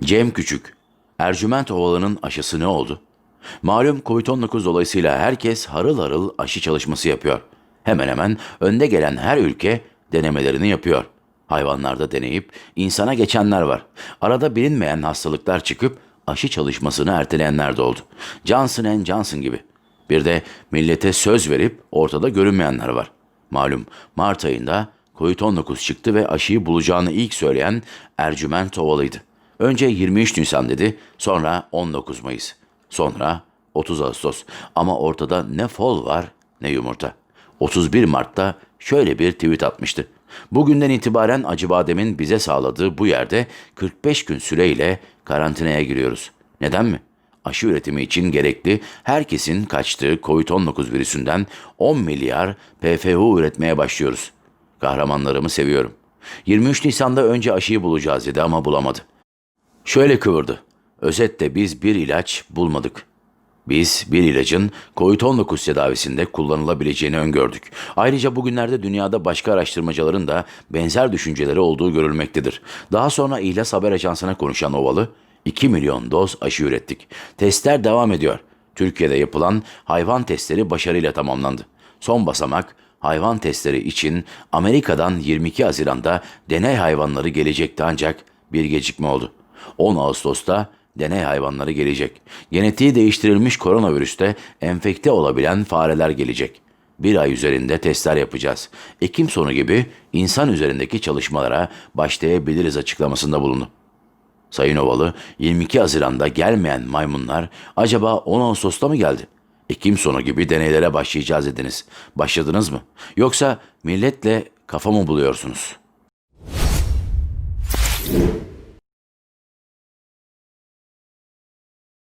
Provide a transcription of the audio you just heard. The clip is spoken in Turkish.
Cem Küçük, Ercüment Ovalı'nın aşısı ne oldu? Malum Covid-19 dolayısıyla herkes harıl harıl aşı çalışması yapıyor. Hemen hemen önde gelen her ülke denemelerini yapıyor. Hayvanlarda deneyip insana geçenler var. Arada bilinmeyen hastalıklar çıkıp aşı çalışmasını erteleyenler de oldu. Johnson Johnson gibi. Bir de millete söz verip ortada görünmeyenler var. Malum Mart ayında Covid-19 çıktı ve aşıyı bulacağını ilk söyleyen Ercüment Ovalı'ydı. Önce 23 Nisan dedi, sonra 19 Mayıs, sonra 30 Ağustos. Ama ortada ne fol var ne yumurta. 31 Mart'ta şöyle bir tweet atmıştı. Bugünden itibaren Acıbadem'in bize sağladığı bu yerde 45 gün süreyle karantinaya giriyoruz. Neden mi? Aşı üretimi için gerekli herkesin kaçtığı COVID-19 virüsünden 10 milyar PFU üretmeye başlıyoruz. Kahramanlarımı seviyorum. 23 Nisan'da önce aşıyı bulacağız dedi ama bulamadı. Şöyle kıvırdı. Özetle biz bir ilaç bulmadık. Biz bir ilacın COVID-19 tedavisinde kullanılabileceğini öngördük. Ayrıca bugünlerde dünyada başka araştırmacıların da benzer düşünceleri olduğu görülmektedir. Daha sonra İhlas Haber Ajansı'na konuşan Ovalı, 2 milyon doz aşı ürettik. Testler devam ediyor. Türkiye'de yapılan hayvan testleri başarıyla tamamlandı. Son basamak hayvan testleri için Amerika'dan 22 Haziran'da deney hayvanları gelecekti ancak bir gecikme oldu. 10 Ağustos'ta deney hayvanları gelecek. Genetiği değiştirilmiş koronavirüste enfekte olabilen fareler gelecek. Bir ay üzerinde testler yapacağız. Ekim sonu gibi insan üzerindeki çalışmalara başlayabiliriz açıklamasında bulundu. Sayın Ovalı, 22 Haziran'da gelmeyen maymunlar acaba 10 Ağustos'ta mı geldi? Ekim sonu gibi deneylere başlayacağız dediniz. Başladınız mı? Yoksa milletle kafa mı buluyorsunuz?''